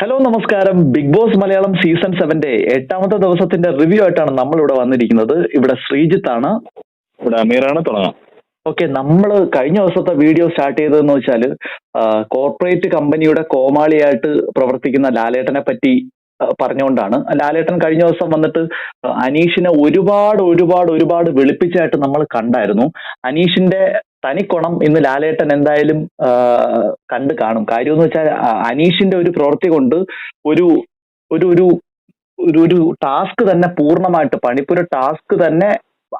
Hello നമസ്കാരം. Big boss Malayalam season സെവന്റെ എട്ടാമത്തെ ദിവസത്തിന്റെ റിവ്യൂ ആയിട്ടാണ് നമ്മൾ ഇവിടെ വന്നിരിക്കുന്നത്. ഇവിടെ ശ്രീജിത്ത് ആണ് ഇവിടെ അമീറാണ്. തുടങ്ങാം. ഓക്കെ നമ്മൾ കഴിഞ്ഞ ദിവസത്തെ വീഡിയോ സ്റ്റാർട്ട് ചെയ്തതെന്ന് വെച്ചാൽ കോർപ്പറേറ്റ് കമ്പനിയുടെ കോമാളിയായിട്ട് പ്രവർത്തിക്കുന്ന ലാലേട്ടനെ പറ്റി പറഞ്ഞുകൊണ്ടാണ്. ലാലേട്ടൻ കഴിഞ്ഞ ദിവസം വന്നിട്ട് അനീഷിനെ ഒരുപാട് ഒരുപാട് ഒരുപാട് വെളുപ്പിച്ചായിട്ട് നമ്മൾ കണ്ടായിരുന്നു. അനീഷിന്റെ തനിക്കുണം ഇന്ന് ലാലേട്ടൻ എന്തായാലും കണ്ട് കാണും. കാര്യം എന്ന് വെച്ചാൽ അനീഷിന്റെ ഒരു പ്രവൃത്തി കൊണ്ട് ഒരു ഒരു ഒരു ഒരു ഒരു ടാസ്ക് തന്നെ പൂർണമായിട്ട് പണിപ്പുര ടാസ്ക് തന്നെ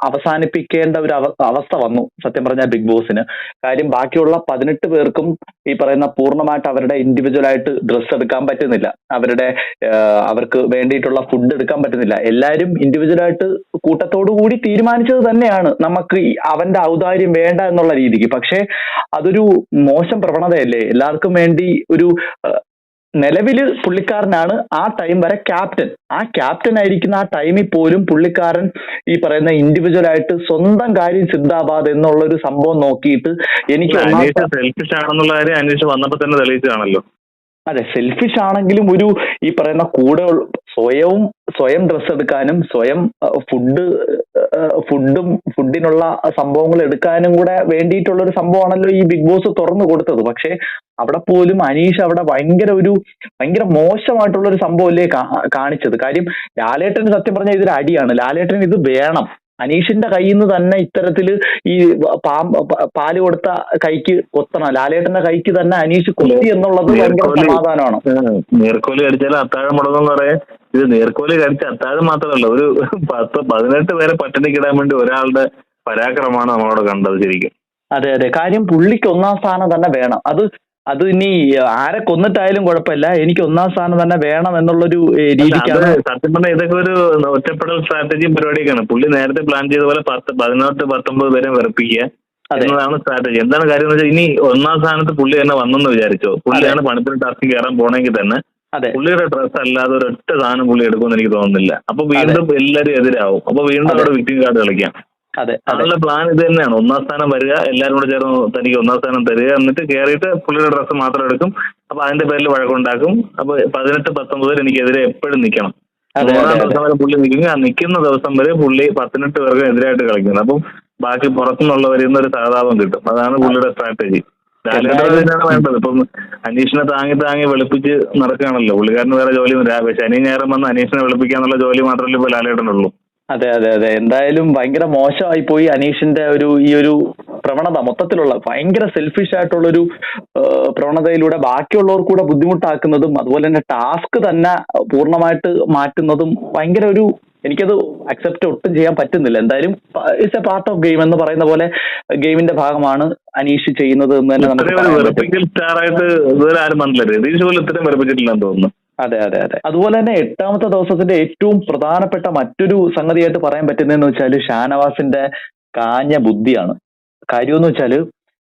അവസാനിപ്പിക്കേണ്ട ഒരു അവ- അവസ്ഥ വന്നു സത്യം പറഞ്ഞാൽ ബിഗ് ബോസിന്. കാര്യം ബാക്കിയുള്ള പതിനെട്ട് പേർക്കും ഈ പറയുന്ന പൂർണമായിട്ട് അവരുടെ ഇൻഡിവിജ്വൽ ആയിട്ട് ഡ്രസ്സ് എടുക്കാൻ പറ്റുന്നില്ല. അവരുടെ അവർക്ക് വേണ്ടിയിട്ടുള്ള ഫുഡ് എടുക്കാൻ പറ്റുന്നില്ല. എല്ലാവരും ഇൻഡിവിജ്വൽ ആയിട്ട് കൂട്ടത്തോടു കൂടി തീരുമാനിച്ചത് തന്നെയാണ്. നമുക്ക് അവന്റെ ഔദാര്യം വേണ്ട എന്നുള്ള രീതിക്ക്. പക്ഷേ അതൊരു മോശം പ്രവണതയല്ലേ? എല്ലാവർക്കും വേണ്ടി ഒരു ആഹ് നിലവിൽ പുള്ളിക്കാരനാണ് ആ ടൈം വരെ ക്യാപ്റ്റൻ ആ ക്യാപ്റ്റൻ ആയിരിക്കുന്ന ആ ടൈമിൽ പോലും പുള്ളിക്കാരൻ ഈ പറയുന്ന ഇൻഡിവിജ്വൽ ആയിട്ട് സ്വന്തം കാര്യം സിദ്ധാബാദ് എന്നുള്ള ഒരു സംഭവം നോക്കിയിട്ട് എനിക്ക് സെൽഫിഷ് ആണെന്നുള്ള കാര്യം അന്വേഷിച്ച് വന്നപ്പോ തന്നെ തെളിയിച്ചതാണല്ലോ. അതെ സെൽഫിഷ് ആണെങ്കിലും ഒരു ഈ പറയുന്ന കൂടെ സ്വയവും സ്വയം ഡ്രസ്സ് എടുക്കാനും സ്വയം ഫുഡ് ഫുഡും ഫുഡിനുള്ള സംഭവങ്ങൾ എടുക്കാനും കൂടെ വേണ്ടിയിട്ടുള്ള ഒരു സംഭവമാണല്ലോ ഈ ബിഗ് ബോസ് തുറന്നു കൊടുത്തത്. പക്ഷേ അവിടെ പോലും അനീഷ് അവിടെ ഭയങ്കര ഒരു ഭയങ്കര മോശമായിട്ടുള്ള ഒരു സംഭവമല്ലേ കാണിച്ചത്. കാര്യം ലാലേട്ടൻ സത്യം പറഞ്ഞാൽ ഇതൊരു അടിയാണ്. ലാലേട്ടൻ ഇത് വേണം. അനീഷിന്റെ കയ്യിൽ നിന്ന് തന്നെ ഇത്തരത്തിൽ ഈ പാമ്പ് പാൽ കൊടുത്ത കൈക്ക് കൊത്തണം. ലാലേട്ടന്റെ കൈക്ക് തന്നെ അനീഷ് കൊത്തി എന്നുള്ളത് ഭയങ്കര. സമാധാനമാണ്. നീർക്കോലി കടിച്ചാൽ അത്താഴം മുടങ്ങും പറയാൻ ഇത് നേർക്കോൽ കടിച്ച അത്താഴം മാത്രമല്ല ഒരു പത്ത് പതിനെട്ട് പേരെ പട്ടിണിക്കിടാൻ വേണ്ടി ഒരാളുടെ പരാക്രമമാണ് നമ്മളവിടെ കണ്ടത് ശരിക്കും. അതെ അതെ. കാര്യം പുള്ളിക്ക് ഒന്നാം സ്ഥാനം തന്നെ വേണം. അത് അത് ഇനി ആരെ കൊന്നിട്ടായാലും കുഴപ്പമില്ല. എനിക്ക് ഒന്നാം സ്ഥാനം തന്നെ വേണം എന്നുള്ളൊരു രീതിക്കാണ്. സത്യം പറഞ്ഞാൽ ഇതൊക്കെ ഒരു ഒറ്റപ്പെടൽ സ്ട്രാറ്റജിയും പരിപാടിയൊക്കെയാണ്. പുള്ളി നേരത്തെ പ്ലാൻ ചെയ്ത പോലെ പത്ത് പതിനെട്ട് പത്തൊമ്പത് പേരെ വെറുപ്പിക്കുക എന്നതാണ് സ്ട്രാറ്റജി എന്താണ് കാര്യം എന്ന് വെച്ചാൽ ഇനി ഒന്നാം സ്ഥാനത്ത് പുള്ളി തന്നെ വന്നെന്ന് വിചാരിച്ചോ? പുള്ളിയാണ് പണത്തിന് ടാസ്ക് കയറാൻ പോണെങ്കിൽ തന്നെ. അതെ. പുള്ളിയുടെ ഡ്രസ് അല്ലാതെ ഒരൊറ്റ സാധനം പുള്ളി എടുക്കുമെന്ന് എനിക്ക് തോന്നുന്നില്ല. അപ്പൊ വീണ്ടും എല്ലാരും എതിരാവും. അപ്പൊ വീണ്ടും. അവിടെ വിക്ടിം കാർഡ് കളിക്കാം. അതെ പ്ലാൻ ഇത് തന്നെയാണ്. ഒന്നാം സ്ഥാനം വരിക എല്ലാരും കൂടെ ചേർന്ന് തനിക്ക് ഒന്നാം സ്ഥാനം തരിക എന്നിട്ട് കയറിയിട്ട് പുള്ളിയുടെ ഡ്രസ്സ് മാത്രം എടുക്കും. അപ്പൊ അതിന്റെ പേരിൽ വഴക്കുണ്ടാക്കും. അപ്പൊ പതിനെട്ട് പത്തൊമ്പതിൽ എനിക്കെതിരെ എപ്പോഴും നിൽക്കണം. മൂന്നാം ദിവസം വരെ പുള്ളി ആ നിൽക്കുന്ന ദിവസം വരെ പുള്ളി പത്തിനെട്ട് പേർക്ക് എതിരായിട്ട് കളിക്കുന്നത് അപ്പം ബാക്കി പുറത്തുനിന്നുള്ളവരിൽ നിന്ന് ഒരു സഹതാപം കിട്ടും. അതാണ് പുള്ളിയുടെ സ്ട്രാറ്റജി വേണ്ടത്. ഇപ്പം അനീഷിനെ താങ്ങി താങ്ങി വെളുപ്പിച്ച് നടക്കുകയാണല്ലോ. പുള്ളിക്കാരന് വേറെ ജോലി ശനി ഞായറും വന്ന് അനീഷിനെ വെളുപ്പിക്കാന്നുള്ള ജോലി മാത്രമല്ലേ ഇപ്പൊ ലാലേട്ടനുള്ളൂ. അതെ അതെ അതെ. എന്തായാലും ഭയങ്കര മോശമായി പോയി അനീഷിന്റെ ഒരു ഈ ഒരു പ്രവണത മൊത്തത്തിലുള്ള ഭയങ്കര സെൽഫിഷ് ആയിട്ടുള്ള ഒരു പ്രവണതയിലൂടെ ബാക്കിയുള്ളവർ കൂടെ ബുദ്ധിമുട്ടാക്കുന്നതും അതുപോലെ തന്നെ ടാസ്ക് തന്നെ പൂർണമായിട്ട് മാറ്റുന്നതും ഭയങ്കര ഒരു എനിക്കത് അക്സെപ്റ്റ് ഒട്ടും ചെയ്യാൻ പറ്റുന്നില്ല. എന്തായാലും it's a part of game എന്ന് പറയുന്ന പോലെ ഗെയിമിന്റെ ഭാഗമാണ് അനീഷ് ചെയ്യുന്നത് എന്ന് തന്നെ നമുക്ക് അതെ അതെ അതെ. അതുപോലെ തന്നെ എട്ടാമത്തെ ദിവസത്തിന്റെ ഏറ്റവും പ്രധാനപ്പെട്ട മറ്റൊരു സംഗതിയായിട്ട് പറയാൻ പറ്റുന്നതെന്ന് വെച്ചാൽ ഷാനവാസിന്റെ കാഞ്ഞ ബുദ്ധിയാണ്. കാര്യം എന്ന് വെച്ചാൽ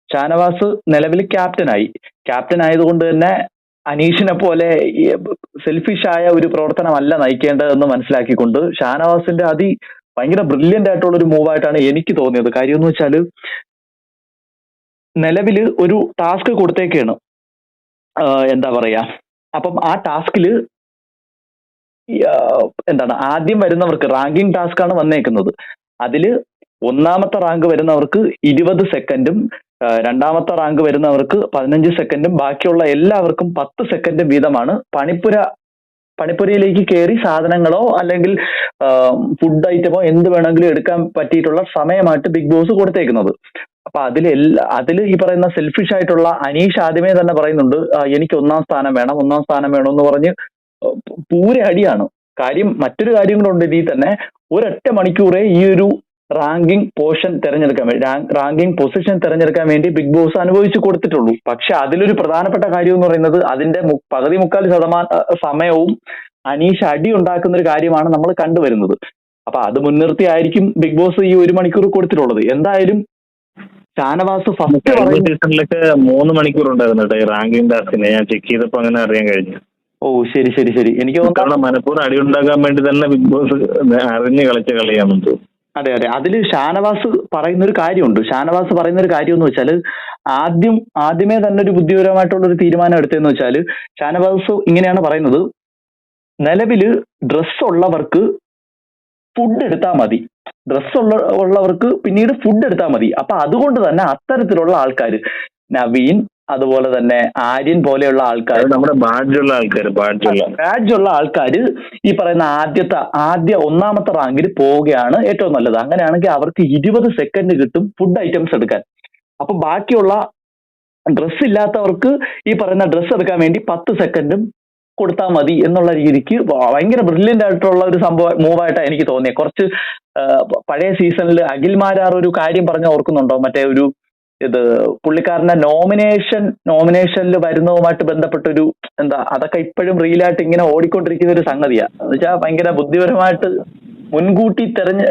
ഷാനവാസ് നിലവിൽ ക്യാപ്റ്റനായി ക്യാപ്റ്റൻ ആയതുകൊണ്ട് തന്നെ അനീഷിനെ പോലെ സെൽഫിഷ് ആയ ഒരു പ്രവർത്തനമല്ല നയിക്കേണ്ടതെന്ന് മനസ്സിലാക്കിക്കൊണ്ട് ഷാനവാസിന്റെ അതി ഭയങ്കര ബ്രില്യന്റ് ആയിട്ടുള്ള ഒരു മൂവായിട്ടാണ് എനിക്ക് തോന്നിയത്. കാര്യം എന്ന് വെച്ചാൽ നിലവിൽ ഒരു ടാസ്ക് കൊടുത്തേക്കാണ്. എന്താ പറയാ? അപ്പം ആ ടാസ്കിൽ എന്താണ് ആദ്യം വരുന്നവർക്ക് റാങ്കിങ് ടാസ്ക് ആണ് വന്നേക്കുന്നത്. അതിൽ ഒന്നാമത്തെ റാങ്ക് വരുന്നവർക്ക് ഇരുപത് സെക്കൻഡും രണ്ടാമത്തെ റാങ്ക് വരുന്നവർക്ക് പതിനഞ്ച് സെക്കൻഡും ബാക്കിയുള്ള എല്ലാവർക്കും പത്ത് സെക്കൻഡും വീതമാണ്. പണിപ്പുര പണിപ്പുരയിലേക്ക് കയറി സാധനങ്ങളോ അല്ലെങ്കിൽ ഫുഡ് ഐറ്റമോ എന്ത് വേണമെങ്കിലും എടുക്കാൻ പറ്റിയിട്ടുള്ള സമയമായിട്ട് ബിഗ് ബോസ് കൊടുത്തേക്കുന്നത്. അപ്പൊ അതിൽ എല്ലാ അതിൽ ഈ പറയുന്ന സെൽഫിഷ് ആയിട്ടുള്ള അനീഷ് ആദ്യമേ തന്നെ പറയുന്നുണ്ട് എനിക്ക് ഒന്നാം സ്ഥാനം വേണം ഒന്നാം സ്ഥാനം വേണം എന്ന് പറഞ്ഞ് പൂര അടിയാണ്. കാര്യം മറ്റൊരു കാര്യം കൂടെ ഉണ്ട് ഇതിൽ തന്നെ ഒരൊറ്റ മണിക്കൂറേ ഈ ഒരു റാങ്കിങ് പോർഷൻ തിരഞ്ഞെടുക്കാൻ വേണ്ടി റാങ്കിങ് പൊസിഷൻ തിരഞ്ഞെടുക്കാൻ വേണ്ടി ബിഗ് ബോസ് അനുഭവിച്ചു കൊടുത്തിട്ടുള്ളൂ. പക്ഷെ അതിലൊരു പ്രധാനപ്പെട്ട കാര്യം എന്ന് പറയുന്നത് അതിന്റെ പകുതി മുക്കാൽ ശതമാന സമയവും അനീഷ് അടി ഉണ്ടാക്കുന്ന ഒരു കാര്യമാണ് നമ്മൾ കണ്ടുവരുന്നത്. അപ്പൊ അത് മുൻനിർത്തി ആയിരിക്കും ബിഗ് ബോസ് ഈ ഒരു മണിക്കൂർ കൊടുത്തിട്ടുള്ളത്. എന്തായാലും ഷാനവാസ് ഫസ്റ്റ് സീസണിലൊക്കെ മൂന്ന് മണിക്കൂർ ഉണ്ടായിരുന്നു കേട്ടോ ഈ റാങ്കിങ് ടാസ്കിന് ഞാൻ ചെക്ക് ചെയ്തപ്പോ അങ്ങനെ അറിയാൻ കഴിഞ്ഞു. ഓ ശരി ശരി ശരി. എനിക്ക് തോന്നുന്നു കാരണം അടി ഉണ്ടാക്കാൻ വേണ്ടി തന്നെ ബിഗ് ബോസ് അറിഞ്ഞ് കളിച്ച കളിയാണെന്ന് തോന്നുന്നു. അതെ അതെ. അതിൽ ഷാനവാസ് പറയുന്ന ഒരു കാര്യമുണ്ട്. ഷാനവാസ് പറയുന്ന ഒരു കാര്യം എന്ന് വെച്ചാൽ ആദ്യം ആദ്യമേ തന്നെ ഒരു ബുദ്ധിപരമായിട്ടുള്ള ഒരു തീരുമാനം എടുത്തതെന്ന് വെച്ചാൽ ഷാനവാസ് ഇങ്ങനെയാണ് പറയുന്നത്. നിലവിൽ ഡ്രസ് ഉള്ളവർക്ക് ഫുഡ് എടുത്താൽ മതി. ഡ്രസ് ഉള്ള ഉള്ളവർക്ക് പിന്നീട് ഫുഡ് എടുത്താൽ മതി. അപ്പൊ അതുകൊണ്ട് തന്നെ അത്തരത്തിലുള്ള ആൾക്കാർ നവീൻ അതുപോലെ തന്നെ ആര്യൻ പോലെയുള്ള ആൾക്കാർ നമ്മുടെ ബാഡ്ജുള്ള ആൾക്കാർ ബാഡ്ജുള്ള. ബാഡ്ജുള്ള ആൾക്കാർ ഈ പറയുന്ന ആദ്യത്തെ ആദ്യ ഒന്നാമത്തെ റാങ്കിൽ പോവുകയാണ് ഏറ്റവും നല്ലത്. അങ്ങനെയാണെങ്കിൽ അവർക്ക് ഇരുപത് സെക്കൻഡ് കിട്ടും ഫുഡ് ഐറ്റംസ് എടുക്കാൻ. അപ്പൊ ബാക്കിയുള്ള ഡ്രസ്സ് ഇല്ലാത്തവർക്ക് ഈ പറയുന്ന ഡ്രസ്സ് എടുക്കാൻ വേണ്ടി പത്ത് സെക്കൻഡും കൊടുത്താൽ മതി എന്നുള്ള രീതിക്ക് ഭയങ്കര ബ്രില്യന്റ് ആയിട്ടുള്ള ഒരു സംഭവം മൂവായിട്ടാണ് എനിക്ക് തോന്നിയത് കുറച്ച് പഴയ സീസണിൽ അഖിൽ മാരാർ ഒരു കാര്യം പറഞ്ഞ ഓർക്കുന്നുണ്ടോ? മറ്റേ ഒരു ഇത് പുള്ളിക്കാരന്റെ നോമിനേഷൻ നോമിനേഷനിൽ വരുന്നതുമായിട്ട് ബന്ധപ്പെട്ടൊരു എന്താ അതൊക്കെ ഇപ്പോഴും റീലായിട്ട് ഇങ്ങനെ ഓടിക്കൊണ്ടിരിക്കുന്ന ഒരു സംഗതിയാ. എന്ന് വെച്ചാൽ ഭയങ്കര ബുദ്ധിപരമായിട്ട് മുൻകൂട്ടി തെരഞ്ഞ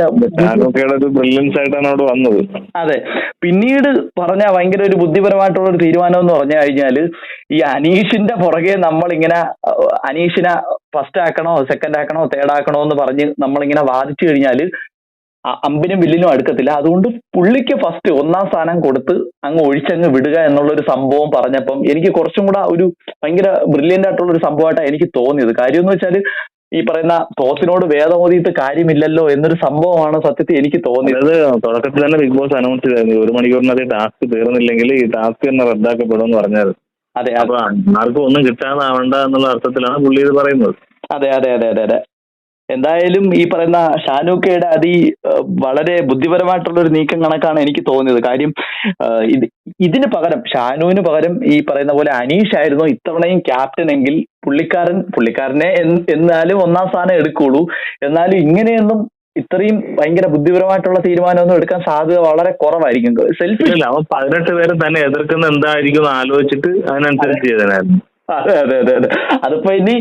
വന്നത്. അതെ. പിന്നീട് പറഞ്ഞ ഭയങ്കര ഒരു ബുദ്ധിപരമായിട്ടുള്ള ഒരു തീരുമാനം എന്ന് പറഞ്ഞു കഴിഞ്ഞാൽ ഈ അനീഷിന്റെ പുറകെ നമ്മൾ ഇങ്ങനെ അനീഷിനെ ഫസ്റ്റ് ആക്കണോ സെക്കൻഡ് ആക്കണോ തേർഡ് ആക്കണോ എന്ന് പറഞ്ഞ് നമ്മളിങ്ങനെ വാദിച്ചു കഴിഞ്ഞാൽ അമ്പിനും വില്ലിനും അടുക്കത്തില്ല. അതുകൊണ്ട് പുള്ളിക്ക് ഫസ്റ്റ് ഒന്നാം സ്ഥാനം കൊടുത്ത് അങ്ങ് ഒഴിച്ചങ്ങ് വിടുക എന്നുള്ള ഒരു സംഭവം പറഞ്ഞപ്പം എനിക്ക് കുറച്ചും കൂടെ ഒരു ഭയങ്കര ബ്രില്യന്റ് ആയിട്ടുള്ള ഒരു സംഭവമായിട്ടാണ് എനിക്ക് തോന്നിയത്. കാര്യം എന്ന് വെച്ചാൽ ഈ പറയുന്ന തോത്തിനോട് വേദമോദിയിട്ട് കാര്യമില്ലല്ലോ എന്നൊരു സംഭവമാണ് സത്യത്തിൽ എനിക്ക് തോന്നിയത്. തുടക്കത്തിൽ തന്നെ ബിഗ് ബോസ് അനൗൺസ് ചെയ്തായിരുന്നു. ഒരു മണിക്കൂറിനകത്ത് ടാസ്ക് തീർന്നില്ലെങ്കിൽ ഈ ടാസ്ക് തന്നെ റദ്ദാക്കപ്പെടും എന്ന് പറഞ്ഞത് അതെ. അപ്പൊ ആർക്കും ഒന്നും കിട്ടാതാവണ്ട എന്നുള്ള അർത്ഥത്തിലാണ് പുള്ളി ഇത് പറയുന്നത്. അതെ അതെ അതെ അതെ അതെ. എന്തായാലും ഈ പറയുന്ന ഷാനൂക്കയുടെ അതി വളരെ ബുദ്ധിപരമായിട്ടുള്ള ഒരു നീക്കം കണക്കാണ് എനിക്ക് തോന്നിയത്. കാര്യം ഇത് ഇതിന് പകരം ഷാനുവിന് പകരം ഈ പറയുന്ന പോലെ അനീഷ് ആയിരുന്നു ഇത്തവണയും ക്യാപ്റ്റൻ എങ്കിൽ പുള്ളിക്കാരൻ പുള്ളിക്കാരനെ എന്നാലും ഒന്നാം സ്ഥാനം എടുക്കുള്ളൂ. എന്നാലും ഇങ്ങനെയൊന്നും ഇത്രയും ഭയങ്കര ബുദ്ധിപരമായിട്ടുള്ള തീരുമാനമൊന്നും എടുക്കാൻ സാധ്യത വളരെ കുറവായിരിക്കും. സെൽഫിഷ് അവൻ പതിനെട്ട് പേരെ തന്നെ എതിർക്കുന്ന എന്തായിരിക്കും ആലോചിച്ചിട്ട് അതിനനുസരിച്ച് ചെയ്തനായിരുന്നു അതെ അതെ അതെ അതെ. അതിപ്പോ ഇനി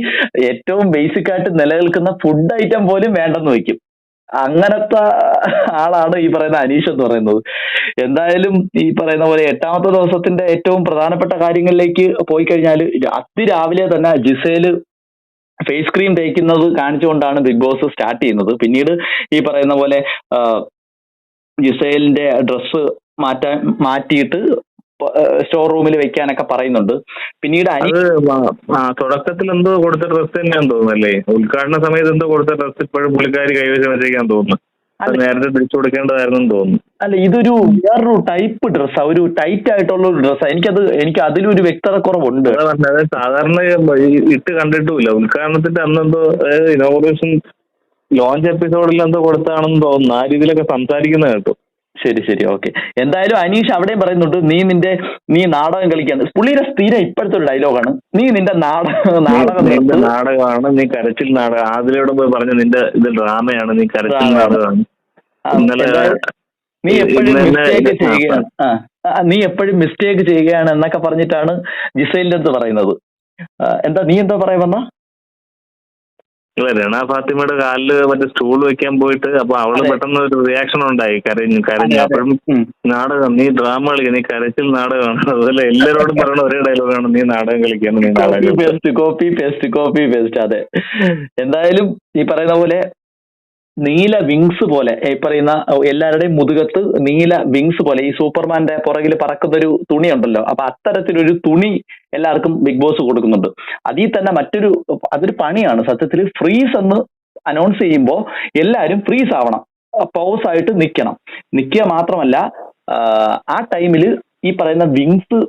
ഏറ്റവും ബേസിക് ആയിട്ട് നിലനിൽക്കുന്ന ഫുഡ് ഐറ്റം പോലും വേണ്ടെന്ന് വെക്കും അങ്ങനത്തെ ആളാണ് ഈ പറയുന്ന അനീഷ് എന്ന് പറയുന്നത്. എന്തായാലും ഈ പറയുന്ന പോലെ എട്ടാമത്തെ ദിവസത്തിന്റെ ഏറ്റവും പ്രധാനപ്പെട്ട കാര്യങ്ങളിലേക്ക് പോയി കഴിഞ്ഞാൽ അതിരാവിലെ തന്നെ ജിസേൽ ഫേസ് ക്രീം തേക്കുന്നത് കാണിച്ചുകൊണ്ടാണ് ബിഗ് ബോസ് സ്റ്റാർട്ട് ചെയ്യുന്നത്. പിന്നീട് ഈ പറയുന്ന പോലെ ജിസേലിന്റെ ഡ്രസ്സ് മാറ്റാൻ മാറ്റിയിട്ട് സ്റ്റോർ റൂമിൽ വെക്കാനൊക്കെ പറയുന്നുണ്ട്. പിന്നീട് തുടക്കത്തിൽ എന്തോ കൊടുത്ത ഡ്രസ് തന്നെയാന്ന് തോന്നുന്നല്ലേ ഉദ്ഘാടന സമയത്ത് എന്തോ കൊടുത്ത ഡ്രസ് ഇപ്പോഴും പുള്ളിക്കാരി കൈവശം വെച്ചേക്കാൻ തോന്നുന്നു. നേരത്തെ തിരിച്ചു കൊടുക്കേണ്ടതായിരുന്നു തോന്നുന്നു. അല്ല ഇതൊരു വേറൊരു ടൈപ്പ് ഡ്രസ്സാ. ഒരു ടൈറ്റ് ആയിട്ടുള്ള ഒരു ഡ്രസ്സാ. എനിക്കത് എനിക്ക് അതിലൊരു വ്യക്തത കുറവുണ്ട്. സാധാരണ ഇട്ട് കണ്ടിട്ടില്ല ഉദ്ഘാടനത്തിന്റെ അന്നെന്തോ ഇനോഗ്രേഷൻ ലോഞ്ച് എപ്പിസോഡിൽ എന്തോ കൊടുത്താണെന്ന് തോന്നുന്നു. ആ രീതിയിലൊക്കെ സംസാരിക്കുന്ന കേട്ടു. ശരി ശരി ഓക്കെ എന്തായാലും അനീഷ് അവിടെയും പറയുന്നുണ്ട് നീ നിന്റെ നീ നാടകം കളിക്കാണ്. പുള്ളിയുടെ സ്ഥിരം ഇപ്പോഴത്തെ ഒരു ഡയലോഗാണ്. നീ നിന്റെ നാടകം നാടകം നാടകമാണ് നീ കരച്ചിൽ നാടകം. ആദ്യം പോയി പറഞ്ഞു നിന്റെ ഇത് ഡ്രാമയാണ് നീ കരച്ചിൽ. നാടകമാണ്. ഇന്നലെ നീ എപ്പോഴും മിസ്റ്റേക്ക് ചെയ്യുകയാണ് നീ എപ്പോഴും മിസ്റ്റേക്ക് ചെയ്യുകയാണ് എന്നൊക്കെ പറഞ്ഞിട്ടാണ് ജിസൈലിന്റെ അടുത്ത് പറയുന്നത്. എന്താ നീ എന്താ പറയാ വന്ന? ഇല്ല രണ ഫാത്തിമയുടെ കാലിൽ മറ്റേ സ്റ്റൂൾ വെക്കാൻ പോയിട്ട് അപ്പൊ അവൾ പെട്ടെന്ന് ഒരു റിയാക്ഷൻ ഉണ്ടായി. കരഞ്ഞു കരഞ്ഞു. അപ്പോഴും. നാടകം നീ ഡ്രാമ കളിക്കുക നീ കരച്ചിൽ നാടകമാണ്. അതുപോലെ എല്ലാരോടും പറയണ ഒരേ ഡയലോഗാണ് നീ നാടകം കളിക്കാണ് നീ നാടകം paste copy paste copy paste അതെ. എന്തായാലും നീ പറയുന്ന പോലെ നീല വിങ്സ് പോലെ ഈ പറയുന്ന എല്ലാവരുടെയും മുതുകത്ത് നീല വിങ്സ് പോലെ ഈ സൂപ്പർമാന്റെ പുറകിൽ പറക്കുന്ന ഒരു തുണി ഉണ്ടല്ലോ അപ്പൊ അത്തരത്തിലൊരു തുണി എല്ലാവർക്കും ബിഗ് ബോസ് കൊടുക്കുന്നുണ്ട്. അതിൽ തന്നെ മറ്റൊരു അതൊരു പണിയാണ്. സത്യത്തിൽ ഫ്രീസ് എന്ന് അനൗൺസ് ചെയ്യുമ്പോൾ എല്ലാവരും ഫ്രീസ് ആവണം. പൗസ് ആയിട്ട് നിൽക്കണം നിൽക്കുക മാത്രമല്ല ആ ടൈമിൽ ഈ പറയുന്ന വിങ്സ്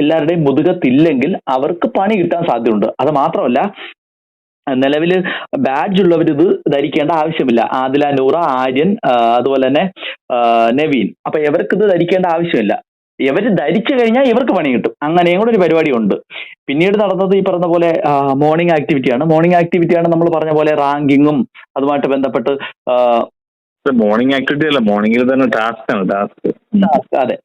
എല്ലാവരുടെയും മുതുകത്തില്ലെങ്കിൽ അവർക്ക് പണി കിട്ടാൻ സാധ്യതയുണ്ട്. അത് മാത്രമല്ല നിലവിൽ ബാഡ്ജ് ഉള്ളവർ ഇത് ധരിക്കേണ്ട ആവശ്യമില്ല. ആദില നൂറ ആര്യൻ അതുപോലെ തന്നെ നവീൻ. അപ്പൊ ഇവർക്ക് ഇത് ധരിക്കേണ്ട ആവശ്യമില്ല. ഇവർ ധരിച്ചു കഴിഞ്ഞാൽ ഇവർക്ക് പണി കിട്ടും. അങ്ങനെയും കൂടെ ഒരു പരിപാടി ഉണ്ട് പിന്നീട് നടന്നത് ഈ പറഞ്ഞ പോലെ മോർണിംഗ് ആക്ടിവിറ്റിയാണ് മോർണിംഗ് ആക്ടിവിറ്റിയാണ് നമ്മൾ പറഞ്ഞ പോലെ റാങ്കിങ്ങും അതുമായിട്ട് ബന്ധപ്പെട്ട് മോർണിംഗ് ആക്ടിവിറ്റി അല്ല. മോർണിംഗിൽ തന്നെ ടാസ്ക് ആണ് ടാസ്ക് ടാസ്ക് അതെ.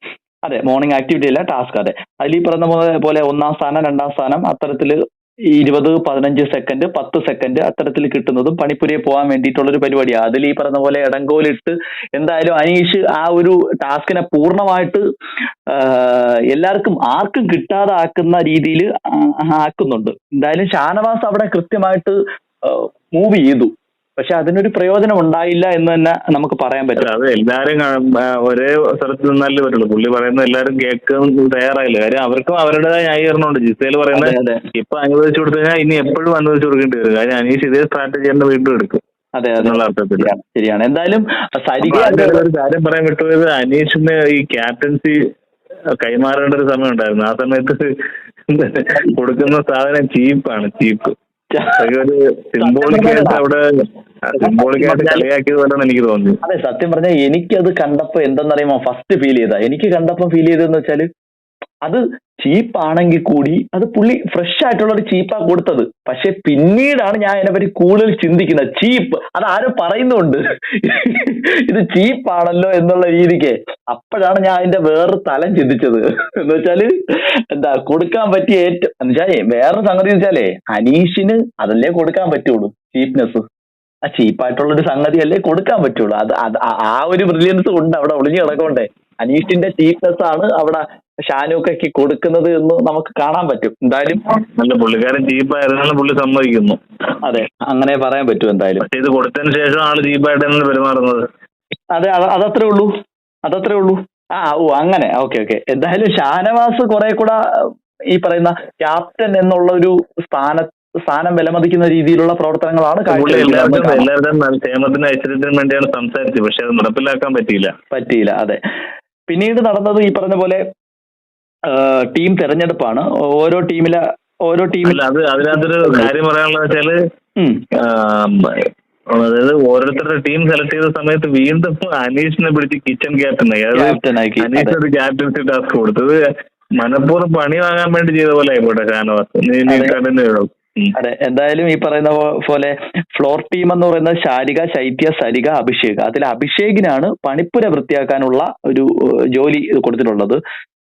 അതെ മോർണിംഗ് ആക്ടിവിറ്റി അല്ല ടാസ്ക് അതെ. അതിൽ ഈ പറഞ്ഞ പോലെ- ഒന്നാം സ്ഥാനം രണ്ടാം സ്ഥാനം അത്തരത്തിൽ ഇരുപത് പതിനഞ്ച് സെക്കൻഡ് പത്ത് സെക്കൻഡ് അത്തരത്തിൽ കിട്ടുന്നതും പണിപ്പുരയെ പോകാൻ വേണ്ടിയിട്ടുള്ള ഒരു പരിപാടിയാണ് അതിൽ ഈ പറഞ്ഞ പോലെ ഇടങ്കോലിട്ട് എന്തായാലും അനീഷ് ആ ഒരു ടാസ്കിനെ പൂർണമായിട്ട് എല്ലാവർക്കും ആർക്കും കിട്ടാതെ ആക്കുന്ന രീതിയിൽ ആക്കുന്നുണ്ട്. എന്തായാലും ഷാനവാസ് അവിടെ കൃത്യമായിട്ട് മൂവ് ചെയ്തു. പക്ഷെ അതിനൊരു പ്രയോജനം ഉണ്ടായില്ല എന്ന് തന്നെ നമുക്ക് പറയാൻ പറ്റും. അത് എല്ലാരും ഒരേ സ്ഥലത്ത് നിന്നാലേ പറ്റുള്ളൂ. പുള്ളി പറയുന്നത് എല്ലാരും കേൾക്കാൻ തയ്യാറായില്ല. കാര്യം അവർക്കും അവരുടേതായ ന്യായീകരണമുണ്ട്. ജിസേൽ പറയുന്നത് ഇപ്പൊ അനുവദിച്ചു കൊടുത്തു കഴിഞ്ഞാൽ ഇനി എപ്പോഴും അനുവദിച്ചു കൊടുക്കേണ്ടി വരും. കാര്യം അനീഷ് ഇതേ സ്ട്രാറ്റജി തന്നെ വീണ്ടും എടുക്കും. അതെ അതെ. അർത്ഥത്തിൽ ശരിയാണ് എന്തായാലും ഒരു കാര്യം പറയാൻ വിട്ടുപോയത് അനീഷിന് ഈ ക്യാപ്റ്റൻസി കൈമാറേണ്ട ഒരു സമയം ഉണ്ടായിരുന്നു ആ സമയത്ത് കൊടുക്കുന്ന സാധനം ചീപ്പാണ് ചീപ്പ്. അതെ സത്യം പറഞ്ഞാൽ എനിക്കത് കണ്ടപ്പോ എന്തെന്നറിയുമോ ഫസ്റ്റ് ഫീൽ ചെയ്താ. എനിക്ക് കണ്ടപ്പോ ഫീൽ ചെയ്തതെന്ന് വെച്ചാൽ അത് ചീപ്പാണെങ്കിൽ കൂടി അത് പുള്ളി ഫ്രഷ് ആയിട്ടുള്ള ഒരു ചീപ്പാ കൊടുത്തത്. പക്ഷെ പിന്നീടാണ് ഞാൻ അതിനെപ്പറ്റി കൂടുതൽ ചിന്തിക്കുന്നത്. ചീപ്പ് അത് ആരും പറയുന്നുണ്ട്. ഇത് ചീപ്പാണല്ലോ എന്നുള്ള രീതിക്ക്. അപ്പോഴാണ് ഞാൻ അതിന്റെ വേറൊരു തലം ചിന്തിച്ചത്. എന്ന് വെച്ചാൽ എന്താ കൊടുക്കാൻ പറ്റിയ ഏറ്റവും എന്ന് വെച്ചാലേ വേറൊരു സംഗതി എന്ന് വെച്ചാലേ അനീഷിന് അതല്ലേ കൊടുക്കാൻ പറ്റുള്ളൂ ചീപ്നെസ് ആ ചീപ്പായിട്ടുള്ള ഒരു സംഗതി അല്ലേ കൊടുക്കാൻ പറ്റുള്ളൂ. അത് ആ ഒരു ബ്രില്യൻസ് ഉണ്ട് അവിടെ ഒളിഞ്ഞു കിടക്കണ്ടേ. അനീഷിന്റെ ചീപ്നെസ് ആണ് അവിടെ ഷാനൂക്കയ്ക്ക് കൊടുക്കുന്നത് എന്ന് നമുക്ക് കാണാൻ പറ്റും. എന്തായാലും നല്ല പുള്ളിക്കാരൻ ചീപ്പായിരുന്നാലും പുള്ളി സമ്മതിക്കുന്നു. അതെ അങ്ങനെ പറയാൻ പറ്റും എന്തായാലും. പക്ഷെ ഇത് കൊടുത്തതിന് ശേഷം ആൾ പെരുമാറുന്നത്. അതെ അതത്രേ ഉള്ളൂ. അതത്രേ ഉള്ളൂ. ആ ഓ അങ്ങനെ. Okay okay. എന്തായാലും ഷാനവാസ് കുറെ കൂടെ ഈ പറയുന്ന ക്യാപ്റ്റൻ എന്നുള്ള ഒരു സ്ഥാന സ്ഥാനം വിലമതിക്കുന്ന രീതിയിലുള്ള പ്രവർത്തനങ്ങളാണ് എല്ലാവരുടെയും ക്ഷേമത്തിനും ഐശ്വര്യത്തിനും വേണ്ടിയാണ് സംസാരിച്ചത്. പക്ഷെ അത് നടപ്പിലാക്കാൻ പറ്റിയില്ല. പറ്റിയില്ല അതെ. പിന്നീട് നടന്നത് ഈ പറഞ്ഞ പോലെ ടീം തെരഞ്ഞെടുപ്പാണ്. ഓരോ ടീമിലെ ഓരോ ടീമിൽ അത് അതിനകത്തൊരു കാര്യം പറയാനുള്ളത് വെച്ചാൽ അതായത് ഓരോരുത്തരുടെ ടീം സെലക്ട് ചെയ്ത സമയത്ത് വീണ്ടും അനീഷിനെ പിടിച്ച് കിച്ചൺ ക്യാപ്റ്റൻ അതായത് അനീഷ്. ഒരു ക്യാപ്റ്റൻസി ടാസ്ക് കൊടുത്തത് മനഃപൂർവം പണി വാങ്ങാൻ വേണ്ടി ചെയ്ത പോലെ ആയിക്കോട്ടെ ഷാനവാസ്. അതെ. എന്തായാലും ഈ പറയുന്ന പോലെ ഫ്ലോർ ടീം എന്ന് പറയുന്നത് ശാരിക ശൈത്യ സരിക അഭിഷേക്. അതിൽ അഭിഷേകിനാണ് പണിപ്പുര വൃത്തിയാക്കാനുള്ള ഒരു ജോലി കൊടുത്തിട്ടുള്ളത്.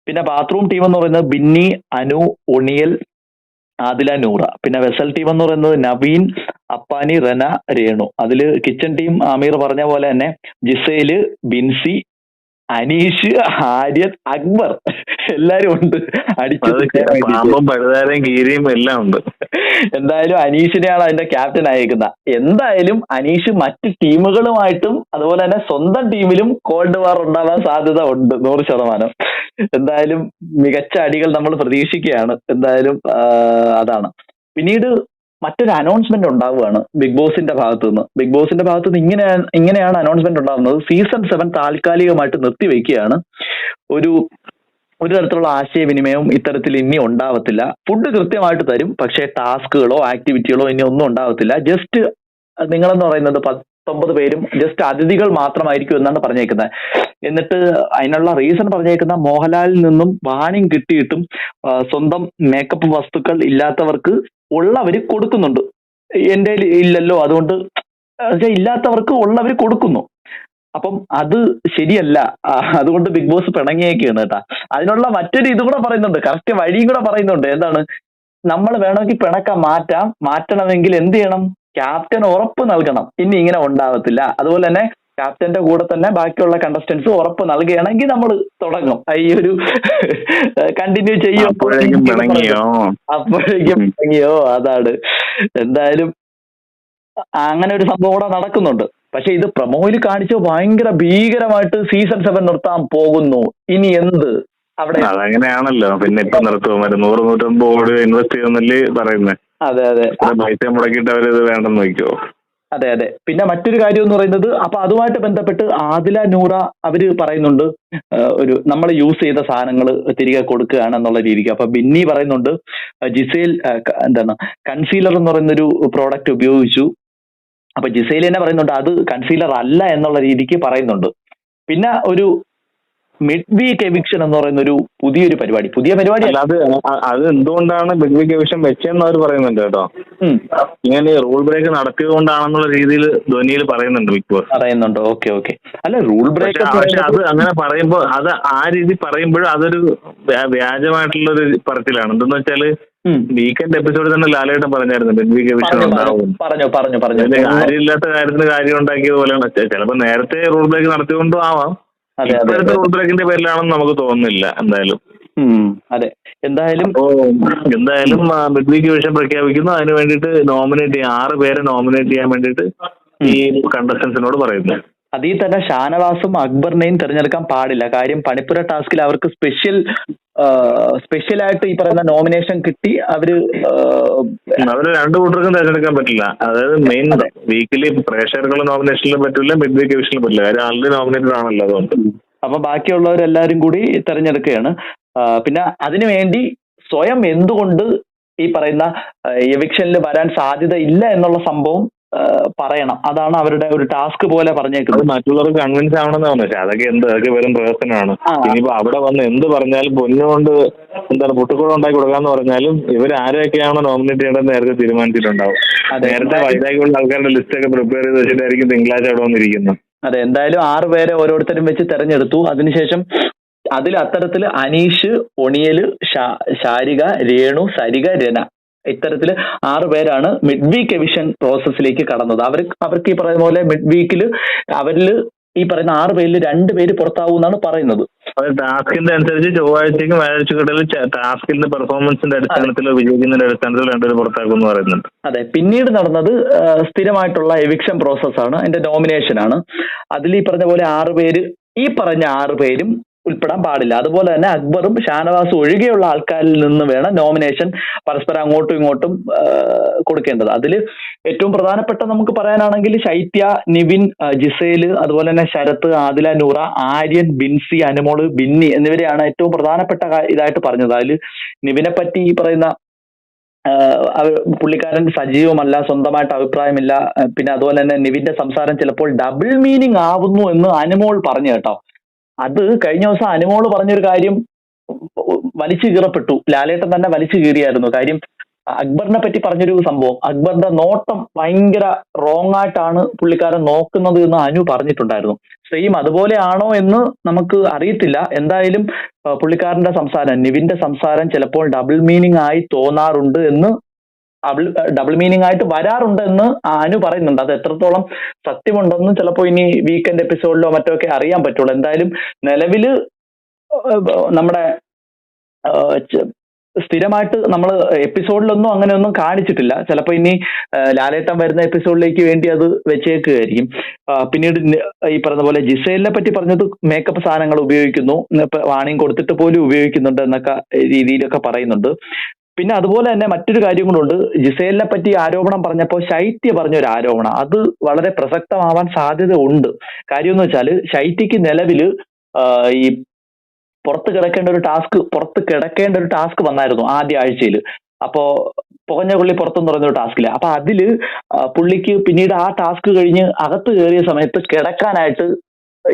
പിന്നെ ബാത്റൂം ടീം എന്ന് പറയുന്നത് ബിന്നി അനു ഒണിയൽ ആദില നൂറ. പിന്നെ വെസൽ ടീം എന്ന് പറയുന്നത് നവീൻ അപ്പാനി റന രേണു. അതിൽ കിച്ചൺ ടീം ആമീർ പറഞ്ഞ പോലെ തന്നെ ജിസേൽ ബിൻസി അനീഷ് ആര്യൻ അക്ബർ എല്ലാരും ഉണ്ട്. അടിച്ചു പഴുതാരയും കീരിയും എല്ലാം ഉണ്ട്. എന്തായാലും അനീഷിനെയാണ് അതിന്റെ ക്യാപ്റ്റൻ അയക്കുന്നത് എന്തായാലും അനീഷ് മറ്റ് ടീമുകളുമായിട്ടും അതുപോലെ തന്നെ സ്വന്തം ടീമിലും കോൾഡ് വാർ ഉണ്ടാവാൻ സാധ്യത ഉണ്ട്. നൂറ് ശതമാനം. എന്തായാലും മികച്ച അടികൾ നമ്മൾ പ്രതീക്ഷിക്കുകയാണ്. എന്തായാലും അതാണ്. പിന്നീട് മറ്റൊരു അനൗൺസ്മെന്റ് ഉണ്ടാവുകയാണ് ബിഗ് ബോസിന്റെ ഭാഗത്തു നിന്ന് ബിഗ് ബോസിന്റെ ഭാഗത്തു നിന്ന് ഇങ്ങനെ ഇങ്ങനെയാണ് അനൗൺസ്മെന്റ് ഉണ്ടാവുന്നത് സീസൺ സെവൻ താൽക്കാലികമായിട്ട് നിർത്തിവെക്കുകയാണ് ഒരു ഒരു തരത്തിലുള്ള ആശയവിനിമയവും ഇത്തരത്തിൽ ഇനി ഉണ്ടാവത്തില്ല. ഫുഡ് കൃത്യമായിട്ട് തരും പക്ഷേ ടാസ്കുകളോ ആക്ടിവിറ്റികളോ ഇനി ഒന്നും ഉണ്ടാവത്തില്ല. ജസ്റ്റ് നിങ്ങളെന്ന് പറയുന്നത് പത്തൊമ്പത് പേരും ജസ്റ്റ് അതിഥികൾ മാത്രമായിരിക്കും എന്നാണ് പറഞ്ഞേക്കുന്നത്. എന്നിട്ട് അതിനുള്ള റീസൺ പറഞ്ഞേക്കുന്ന മോഹൻലാലിൽ നിന്നും വാണിംഗ് കിട്ടിയിട്ടും സ്വന്തം മേക്കപ്പ് വസ്തുക്കൾ ഇല്ലാത്തവർക്ക് ഉള്ളവര് കൊടുക്കുന്നുണ്ട്. എന്റെ ഇല്ലല്ലോ അതുകൊണ്ട് ഇല്ലാത്തവർക്ക് ഉള്ളവർ കൊടുക്കുന്നു. അപ്പം അത് ശരിയല്ല. അതുകൊണ്ട് ബിഗ് ബോസ് പിണങ്ങിയേക്കാണ് കേട്ടാ. അതിനുള്ള മറ്റൊരു ഇത് കൂടെ പറയുന്നുണ്ട്. കറക്റ്റ് വഴിയും കൂടെ പറയുന്നുണ്ട്. എന്താണ്? നമ്മൾ വേണമെങ്കിൽ പിണക്കം മാറ്റാം. മാറ്റണമെങ്കിൽ എന്ത് ചെയ്യണം? ക്യാപ്റ്റൻ ഉറപ്പ് നൽകണം. ഇനി ഇങ്ങനെ ഉണ്ടാവത്തില്ല. അതുപോലെ തന്നെ ക്യാപ്റ്റന്റെ കൂടെ തന്നെ ബാക്കിയുള്ള കണ്ടസ്റ്റൻസ് ഉറപ്പ് നൽകുകയാണെങ്കിൽ നമ്മൾ തുടങ്ങും. ഈ ഒരു കണ്ടിന്യൂ ചെയ്യും. അപ്പോഴേക്കും പിണങ്ങിയോ അതാണ്. എന്തായാലും അങ്ങനെ ഒരു സംഭവം കൂടെ നടക്കുന്നുണ്ട്. പക്ഷെ ഇത് പ്രമോയിൽ കാണിച്ച ഭയങ്കര ഭീകരമായിട്ട് സീസൺ സെവൻ നിർത്താൻ പോകുന്നു. ഇനി എന്ത്? അവിടെ അതങ്ങനെയാണല്ലോ. പിന്നെ ഇപ്പൊ നിർത്തുമോ മറ്റേ നൂറ് നൂറ്റമ്പത് കോടി ഇൻവെസ്റ്റ് ചെയ്യുന്നല്ലേ പറയുന്നത് അതെ അതെ. പൈസ മുടക്കിയിട്ട് അവരിത് വേണ്ടെന്ന് വെക്കുവോ അതെ അതെ. പിന്നെ മറ്റൊരു കാര്യം എന്ന് പറയുന്നത് അപ്പൊ അതുമായിട്ട് ബന്ധപ്പെട്ട് ആദില നൂറ അവർ പറയുന്നുണ്ട് ഒരു നമ്മൾ യൂസ് ചെയ്ത സാധനങ്ങൾ തിരികെ കൊടുക്കുകയാണ് എന്നുള്ള രീതിക്ക്. അപ്പൊ ബിന്നി പറയുന്നുണ്ട് ജിസേൽ എന്താണ് കൺസീലർ എന്ന് പറയുന്ന ഒരു പ്രോഡക്റ്റ് ഉപയോഗിച്ചു. അപ്പൊ ജിസേൽ തന്നെ പറയുന്നുണ്ട് അത് കൺസീലർ അല്ല എന്നുള്ള രീതിക്ക് പറയുന്നുണ്ട്. പിന്നെ ഒരു മിഡ് വീക്ക് എവിക്ഷൻ എന്ന് പറയുന്ന ഒരു പുതിയൊരു പരിപാടി പുതിയ പരിപാടി അത് അത് എന്തുകൊണ്ടാണ് മിഡ് വീക്ക് എവിക്ഷൻ വെച്ചെന്ന് അവർ പറയുന്നുണ്ട് കേട്ടോ. ഇങ്ങനെ റൂൾ ബ്രേക്ക് നടത്തിയത് കൊണ്ടാണെന്നുള്ള രീതിയിൽ ധോനിയിൽ പറയുന്നുണ്ട് ബിഗ് ബോസ് പറയുന്നുണ്ട്. ഓക്കെ ഓക്കെ അല്ല റൂൾ ബ്രേക്ക് പക്ഷെ അത് അങ്ങനെ പറയുമ്പോൾ അത് ആ രീതി പറയുമ്പോഴും അതൊരു വ്യാജമായിട്ടുള്ള ഒരു പറച്ചിലാണ്. എന്തെന്ന് വെച്ചാൽ വീക്കെൻഡ് എപ്പിസോഡിൽ തന്നെ ലാലേട്ടൻ പറഞ്ഞായിരുന്നു മിഡ് വീക്ക് എവിക്ഷൻ ഉണ്ടാവും. പറഞ്ഞു പറഞ്ഞു പറഞ്ഞു. കാര്യമില്ലാത്ത കാര്യത്തിന് കാര്യം ഉണ്ടാക്കിയത് പോലെയാണ് ചിലപ്പോ നേരത്തെ റൂൾ ബ്രേക്ക് നടത്തിക്കൊണ്ടും ആവാം. ഇപ്പോഴത്തെ റൂൾ ബ്രേക്കിന്റെ പേരിലാണെന്ന് നമുക്ക് തോന്നുന്നില്ല എന്തായാലും. അതെ. എന്തായാലും എന്തായാലും മിഡ് വീക്ക് വിഷൻ പ്രഖ്യാപിക്കുന്നു. അതിന് വേണ്ടിയിട്ട് നോമിനേറ്റ് ചെയ്യാൻ ആറ് പേരെ നോമിനേറ്റ് ചെയ്യാൻ വേണ്ടിയിട്ട് ഈ കണ്ടസ്റ്റൻസിനോട് പറയുന്നു. അതിൽ തന്നെ ഷാനവാസും അക്ബറിനെയും തിരഞ്ഞെടുക്കാൻ പാടില്ല. കാര്യം പണിപ്പുര ടാസ്കിൽ അവർക്ക് സ്പെഷ്യൽ സ്പെഷ്യൽ ആയിട്ട് ഈ പറയുന്ന നോമിനേഷൻ കിട്ടി. അവർ അവർ രണ്ടു കൂട്ടർക്കും തിരഞ്ഞെടുക്കാൻ പറ്റില്ല. അതായത് മെയിൻ. വീക്കിലി പ്രേക്ഷകർക്കുള്ള നോമിനേഷനിലും പറ്റില്ല മിഡ് വീക്ക് ഡിവിഷനിലും പറ്റില്ല കാര്യം ആൾറെഡി നോമിനേറ്റഡ് ആണല്ലോ അതുകൊണ്ട്. അപ്പൊ ബാക്കിയുള്ളവരെല്ലാരും കൂടി തെരഞ്ഞെടുക്കുകയാണ്. പിന്നെ പിന്നെ അതിനുവേണ്ടി സ്വയം എന്തുകൊണ്ട് ഈ പറയുന്ന എവിക്ഷനിൽ വരാൻ സാധ്യത ഇല്ല എന്നുള്ള സംഭവം പറയണം. അതാണ് അവരുടെ ഒരു ടാസ്ക് പോലെ പറഞ്ഞേക്കുന്നത്. മറ്റുള്ളവർക്ക് കൺവിൻസ് ആവണമെന്നാണ് പക്ഷെ അതൊക്കെ എന്ത് അതൊക്കെ വെറും പ്രവർത്തനമാണ്. ഇനിയിപ്പോ അവിടെ വന്ന് എന്ത് പറഞ്ഞാലും പൊന്നുകൊണ്ട് എന്താണ് പുട്ടുകൂടെ ഉണ്ടാക്കി കൊടുക്കാന്ന് പറഞ്ഞാലും ഇവർ ആരെയൊക്കെയാണോ നോമിനേറ്റ് ചെയ്യേണ്ടത് നേരത്തെ തീരുമാനിച്ചിട്ടുണ്ടാവും. നേരത്തെ വൈദ്യുള്ള ആൾക്കാരുടെ ലിസ്റ്റ് ഒക്കെ പ്രിപ്പയർ ചെയ്ത് വെച്ചിട്ടായിരിക്കും തിങ്കളാഴ്ച അവിടെ വന്നിരിക്കുന്നത്. അതെ എന്തായാലും ആറ് പേരെ ഓരോരുത്തരും വെച്ച് തെരഞ്ഞെടുത്തു. അതിനുശേഷം അതിൽ അത്തരത്തിൽ അനീഷ് ഒണിയൽ ശാരിക രേണു സരിക രന. ഇത്തരത്തിൽ ആറ് പേരാണ് മിഡ് വീക്ക് എവിഷൻ പ്രോസസ്സിലേക്ക് കടന്നത്. അവർ അവർക്ക് ഈ പറയുന്ന പോലെ മിഡ് വീക്കിൽ അവരിൽ ഈ പറയുന്ന ആറ് പേരിൽ രണ്ട് പേര് പുറത്താവും എന്നാണ് പറയുന്നത്. ടാസ്കിന്റെ അനുസരിച്ച് ചൊവ്വാഴ്ചയ്ക്കും വ്യാഴാഴ്ചകളിൽ ടാസ്കിന്റെ പെർഫോമൻസിന്റെ അടിസ്ഥാനത്തിലോ വിജയിക്കുന്നതിന്റെ അടിസ്ഥാനത്തിലോ രണ്ടുപേരും പുറത്താക്കും പറയുന്നുണ്ട്. അതെ. പിന്നീട് നടന്നത് സ്ഥിരമായിട്ടുള്ള എവിക്ഷൻ പ്രോസസ്സാണ് അതിന്റെ നോമിനേഷൻ ആണ്. അതിൽ ഈ പറഞ്ഞ പോലെ ആറ് പേര് ഈ പറഞ്ഞ ആറ് പേരും ഉൾപ്പെടാൻ പാടില്ല. അതുപോലെ തന്നെ അക്ബറും ഷാനവാസും ഒഴികെയുള്ള ആൾക്കാരിൽ നിന്ന് വേണം നോമിനേഷൻ പരസ്പരം അങ്ങോട്ടും ഇങ്ങോട്ടും കൊടുക്കേണ്ടത്. അതിൽ ഏറ്റവും പ്രധാനപ്പെട്ട നമുക്ക് പറയാനാണെങ്കിൽ ശൈത്യ നിവിൻ ജിസേൽ അതുപോലെ തന്നെ ശരത്ത് ആദില നൂറ ആര്യൻ ബിൻസി അനുമോൾ ബിന്നി എന്നിവരെയാണ് ഏറ്റവും പ്രധാനപ്പെട്ട ഇതായിട്ട് പറഞ്ഞത്. അതിൽ നിവിനെ പറ്റി ഈ പറയുന്ന പുള്ളിക്കാരൻ സജീവമല്ല സ്വന്തമായിട്ട് അഭിപ്രായമില്ല. പിന്നെ അതുപോലെ തന്നെ നിവിന്റെ സംസാരം ചിലപ്പോൾ ഡബിൾ മീനിങ് ആവുന്നു എന്ന് അനുമോൾ പറഞ്ഞു കേട്ടോ. അത് കഴിഞ്ഞ ദിവസം അനുമോൾ പറഞ്ഞൊരു കാര്യം വലിച്ചു കീറപ്പെട്ടു. ലാലേട്ടൻ തന്നെ വലിച്ചു കീറിയായിരുന്നു. കാര്യം അക്ബറിനെ പറ്റി പറഞ്ഞൊരു സംഭവം. അക്ബറിന്റെ നോട്ടം ഭയങ്കര റോങ് ആയിട്ടാണ് പുള്ളിക്കാരൻ നോക്കുന്നത് എന്ന് അനു പറഞ്ഞിട്ടുണ്ടായിരുന്നു. സെയിം അതുപോലെയാണോ എന്ന് നമുക്ക് അറിയത്തില്ല. എന്തായാലും പുള്ളിക്കാരന്റെ സംസാരം നിവിന്റെ സംസാരം ചിലപ്പോൾ ഡബിൾ മീനിങ് ആയി തോന്നാറുണ്ട് എന്ന് ഡബിൾ മീനിങ് ആയിട്ട് വരാറുണ്ട് എന്ന് അനു പറയുന്നുണ്ട്. അത് എത്രത്തോളം സത്യമുണ്ടെന്ന് ചിലപ്പോൾ ഇനി വീക്കെൻഡ് എപ്പിസോഡിലോ മറ്റോ ഒക്കെ അറിയാൻ പറ്റുള്ളൂ. എന്തായാലും നിലവിൽ നമ്മുടെ സ്ഥിരമായിട്ട് നമ്മൾ എപ്പിസോഡിലൊന്നും അങ്ങനെയൊന്നും കാണിച്ചിട്ടില്ല. ചിലപ്പോൾ ഇനി ലാലേട്ടൻ വരുന്ന എപ്പിസോഡിലേക്ക് വേണ്ടി അത് വെച്ചേക്കുകയായിരിക്കും പിന്നീട് ഈ പറഞ്ഞ പോലെ ജിസൈലിനെ പറ്റി പറഞ്ഞത് മേക്കപ്പ് സാധനങ്ങൾ ഉപയോഗിക്കുന്നു. വാണിംഗ് കൊടുത്തിട്ട് പോലും ഉപയോഗിക്കുന്നുണ്ട് എന്നൊക്കെ രീതിയിലൊക്കെ പറയുന്നുണ്ട്. പിന്നെ അതുപോലെ തന്നെ മറ്റൊരു കാര്യം കൂടെ ജിസേലിനെ പറ്റി ആരോപണം പറഞ്ഞപ്പോൾ ശൈത്യ പറഞ്ഞ ഒരു ആരോപണം അത് വളരെ പ്രസക്തമാവാൻ സാധ്യത ഉണ്ട് കാര്യം എന്ന് വെച്ചാൽ ശൈത്യക്ക് നിലവിൽ ഈ പുറത്ത് കിടക്കേണ്ട ഒരു ടാസ്ക് പുറത്ത് കിടക്കേണ്ട ഒരു ടാസ്ക് വന്നായിരുന്നു ആദ്യ ആഴ്ചയിൽ അപ്പോ പുകഞ്ഞ പുള്ളി പുറത്തെന്ന് പറയുന്ന ഒരു ടാസ്കിൽ. അപ്പൊ അതിൽ പുള്ളിക്ക് പിന്നീട് ആ ടാസ്ക് കഴിഞ്ഞ് അകത്ത് കയറിയ സമയത്ത് കിടക്കാനായിട്ട്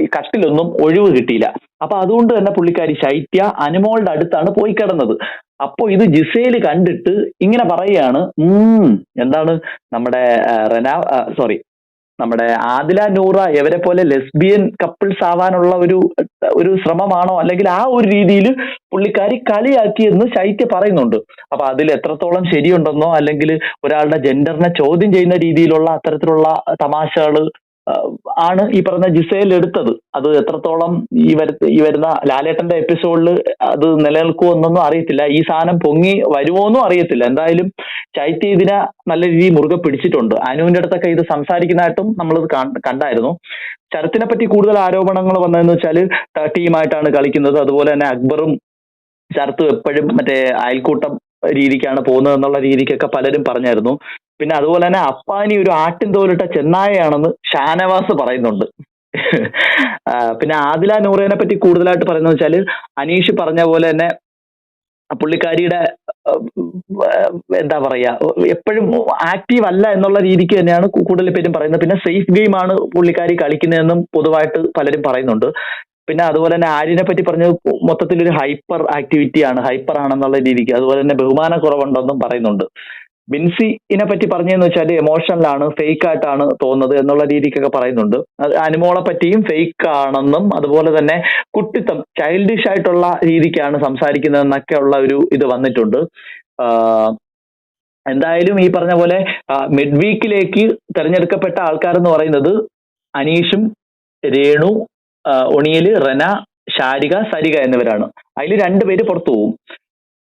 ഈ കട്ടിലൊന്നും ഒഴിവ് കിട്ടിയില്ല. അപ്പൊ അതുകൊണ്ട് തന്നെ പുള്ളിക്കാരി ശൈത്യ അനുമോളുടെ അടുത്താണ് പോയി കിടന്നത്. അപ്പോ ഇത് ജിസേൽ കണ്ടിട്ട് ഇങ്ങനെ പറയുകയാണ് ഉം എന്താണ് നമ്മുടെ റെനാ സോറി നമ്മുടെ ആദില നൂറ ഇവരെ പോലെ ലെസ്ബിയൻ കപ്പിൾസ് ആവാനുള്ള ഒരു ഒരു ശ്രമമാണോ? അല്ലെങ്കിൽ ആ ഒരു രീതിയിൽ പുള്ളിക്കാരി കളിയാക്കിയെന്ന് ശൈത്യ പറയുന്നുണ്ട്. അപ്പൊ അതിൽ എത്രത്തോളം ശരിയുണ്ടെന്നോ അല്ലെങ്കിൽ ഒരാളുടെ ജെൻഡറിനെ ചോദ്യം ചെയ്യുന്ന രീതിയിലുള്ള അത്തരത്തിലുള്ള തമാശകൾ ആണ് ഈ പറഞ്ഞ ജിസയിൽ എടുത്തത്. അത് എത്രത്തോളം ഈ വര ഈ വരുന്ന ലാലേട്ടന്റെ എപ്പിസോഡിൽ അത് നിലനിൽക്കുമോ എന്നൊന്നും അറിയത്തില്ല. ഈ സാധനം പൊങ്ങി വരുമോ എന്നും അറിയത്തില്ല. എന്തായാലും ചൈത്യ ഇതിനെ നല്ല രീതിയിൽ മുറുകെ പിടിച്ചിട്ടുണ്ട്. അനുവിന്റെ അടുത്തൊക്കെ ഇത് സംസാരിക്കുന്നതായിട്ടും നമ്മൾ കണ്ടായിരുന്നു. ശരത്തിനെ പറ്റി കൂടുതൽ ആരോപണങ്ങൾ വന്നതെന്ന് വെച്ചാൽ ടീമായിട്ടാണ് കളിക്കുന്നത്. അതുപോലെ തന്നെ അക്ബറും ശരത്തും എപ്പോഴും മറ്റേ അയൽക്കൂട്ടം രീതിക്കാണ് പോകുന്നത് എന്നുള്ള രീതിക്കൊക്കെ പലരും പറഞ്ഞായിരുന്നു. പിന്നെ അതുപോലെ തന്നെ അപ്പാനി ഒരു ആട്ടിൻ തോലിട്ട ചെന്നായയാണെന്ന് ഷാനവാസ് പറയുന്നുണ്ട്. പിന്നെ ആദില നൂറേനെ പറ്റി കൂടുതലായിട്ട് പറയുന്നത് വെച്ചാൽ അനീഷ് പറഞ്ഞ പോലെ തന്നെ പുള്ളിക്കാരിയുടെ എന്താ പറയാ എപ്പോഴും ആക്റ്റീവ് അല്ല എന്നുള്ള രീതിക്ക് തന്നെയാണ് കൂടുതൽ പേരും പറയുന്നത്. പിന്നെ സേഫ് ഗെയിം ആണ് പുള്ളിക്കാരി കളിക്കുന്നതെന്നും പൊതുവായിട്ട് പലരും പറയുന്നുണ്ട്. പിന്നെ അതുപോലെ തന്നെ ആര്യനെ പറ്റി പറഞ്ഞത് മൊത്തത്തിൽ ഒരു ഹൈപ്പർ ആക്ടിവിറ്റി ആണ്. ഹൈപ്പർ ആണെന്നുള്ള രീതിക്ക്. അതുപോലെ തന്നെ ബഹുമാന കുറവുണ്ടെന്നും പറയുന്നുണ്ട്. ബിൻസിനെ പറ്റി പറഞ്ഞതെന്ന് വെച്ചാൽ എമോഷണലാണ് ഫേക്ക് ആയിട്ടാണ് തോന്നുന്നത് എന്നുള്ള രീതിക്കൊക്കെ പറയുന്നുണ്ട്. അനുമോളെ പറ്റിയും ഫേക്ക് ആണെന്നും അതുപോലെ തന്നെ കുട്ടിത്തം ചൈൽഡിഷ് ആയിട്ടുള്ള രീതിക്കാണ് സംസാരിക്കുന്നതെന്നൊക്കെ ഉള്ള ഒരു ഇത് വന്നിട്ടുണ്ട്. എന്തായാലും ഈ പറഞ്ഞ പോലെ മിഡ് വീക്കിലേക്ക് തിരഞ്ഞെടുക്കപ്പെട്ട ആൾക്കാരെന്ന് പറയുന്നത് അനീഷും രേണു ആഹ് ഒണിയൽ റെന ഷാരിക സരിക എന്നിവരാണ്. അതിൽ രണ്ടുപേര് പുറത്തു പോകും